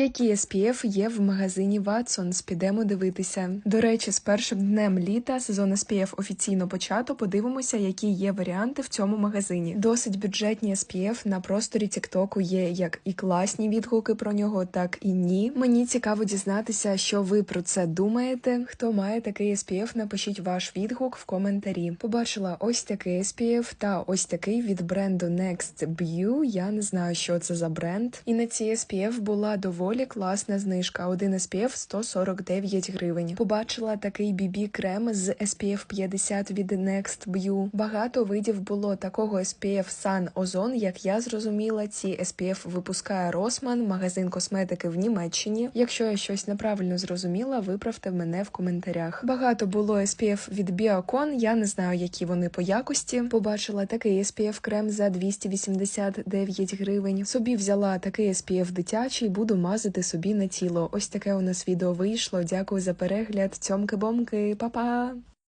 Які SPF є в магазині Watsons? Підемо дивитися. До речі, з першим днем літа сезон SPF офіційно почато. Подивимося, які є варіанти в цьому магазині. Досить бюджетні SPF на просторі Тіктоку є як і класні відгуки про нього, так і ні. Мені цікаво дізнатися, що ви про це думаєте. Хто має такий SPF, напишіть ваш відгук в коментарі. Побачила ось такий SPF та ось такий від бренду Next Beau. Я не знаю, що це за бренд. І на ці SPF була доволі класна знижка. Один SPF 149 гривень. Побачила такий BB крем з SPF 50 від Next Beau. Багато видів було такого SPF Sun Ozone, як я зрозуміла. Ці SPF випускає Rossmann, магазин косметики в Німеччині. Якщо я щось неправильно зрозуміла, виправте мене в коментарях. Багато було SPF від Biocon, Я не знаю, які вони по якості. Побачила такий SPF крем за 289 гривень. Собі взяла такий SPF дитячий, буду мазати собі на тіло. Ось таке у нас відео вийшло. Дякую за перегляд. Цьомки-бомки, па-па!